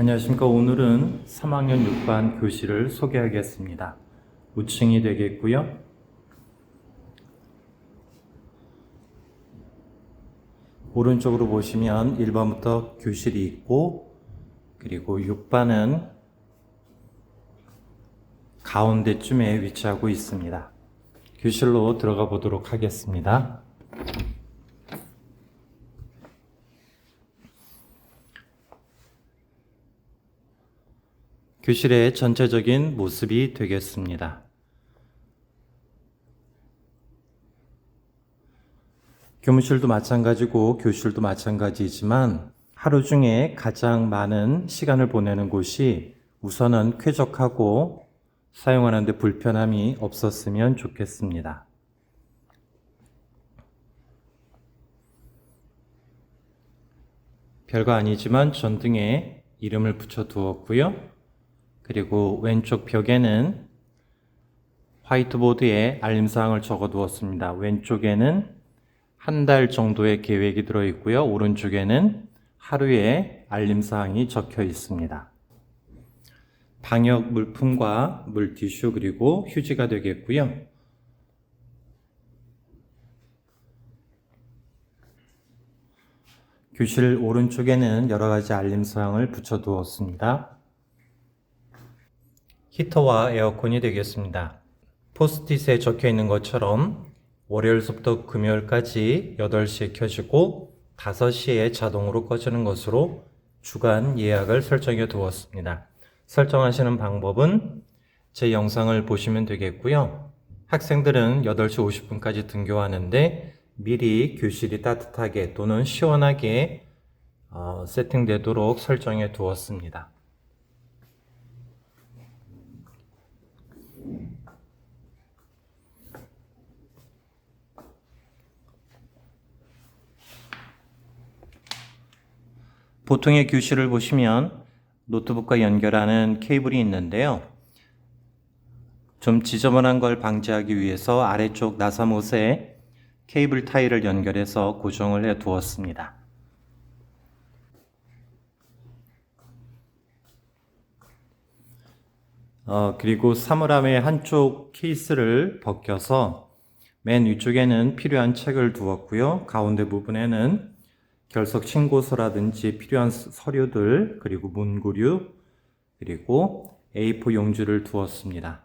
안녕하십니까. 오늘은 3학년 6반 교실을 소개하겠습니다. 우층이 되겠고요. 오른쪽으로 보시면 1번부터 교실이 있고, 그리고 6반은 가운데쯤에 위치하고 있습니다. 교실로 들어가 보도록 하겠습니다. 교실의 전체적인 모습이 되겠습니다. 교무실도 마찬가지고 교실도 마찬가지이지만 하루 중에 가장 많은 시간을 보내는 곳이 우선은 쾌적하고 사용하는데 불편함이 없었으면 좋겠습니다. 별거 아니지만 전등에 이름을 붙여 두었고요. 그리고 왼쪽 벽에는 화이트보드에 알림사항을 적어 두었습니다. 왼쪽에는 한 달 정도의 계획이 들어 있고요. 오른쪽에는 하루의 알림사항이 적혀 있습니다. 방역 물품과 물티슈 그리고 휴지가 되겠고요. 교실 오른쪽에는 여러 가지 알림사항을 붙여 두었습니다. 히터와 에어컨이 되겠습니다. 포스트잇에 적혀 있는 것처럼 월요일부터 금요일까지 8시에 켜지고 5시에 자동으로 꺼지는 것으로 주간 예약을 설정해 두었습니다. 설정하시는 방법은 제 영상을 보시면 되겠고요. 학생들은 8시 50분까지 등교하는데 미리 교실이 따뜻하게 또는 시원하게 어, 세팅되도록 설정해 두었습니다. 보통의 교실을 보시면 노트북과 연결하는 케이블이 있는데요. 좀 지저분한 걸 방지하기 위해서 아래쪽 나사못에 케이블 타일을 연결해서 고정을 해 두었습니다. 어, 그리고 사물함의 한쪽 케이스를 벗겨서 맨 위쪽에는 필요한 책을 두었고요. 가운데 부분에는 결석 신고서라든지 필요한 서류들, 그리고 문구류, 그리고 A4 용지를 두었습니다.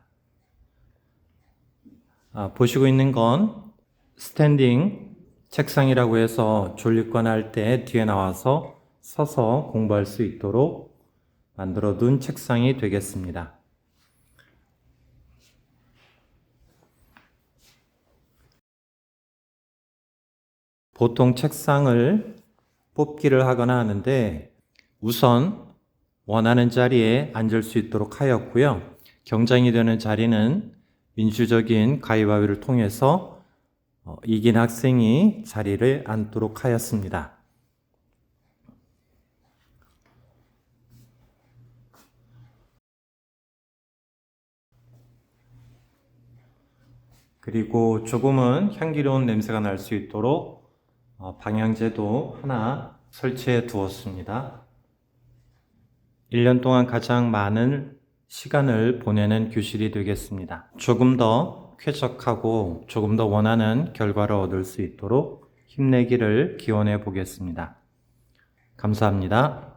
아, 보시고 있는 건 스탠딩 책상이라고 해서 졸립거나 할 때 뒤에 나와서 서서 공부할 수 있도록 만들어 둔 책상이 되겠습니다. 보통 책상을 뽑기를 하거나 하는데 우선 원하는 자리에 앉을 수 있도록 하였고요. 경쟁이 되는 자리는 민주적인 가위바위보를 통해서 어, 이긴 학생이 자리를 앉도록 하였습니다. 그리고 조금은 향기로운 냄새가 날 수 있도록 어, 방향제도 하나 설치해 두었습니다. 1년 동안 가장 많은 시간을 보내는 교실이 되겠습니다. 조금 더 쾌적하고 조금 더 원하는 결과를 얻을 수 있도록 힘내기를 기원해 보겠습니다. 감사합니다.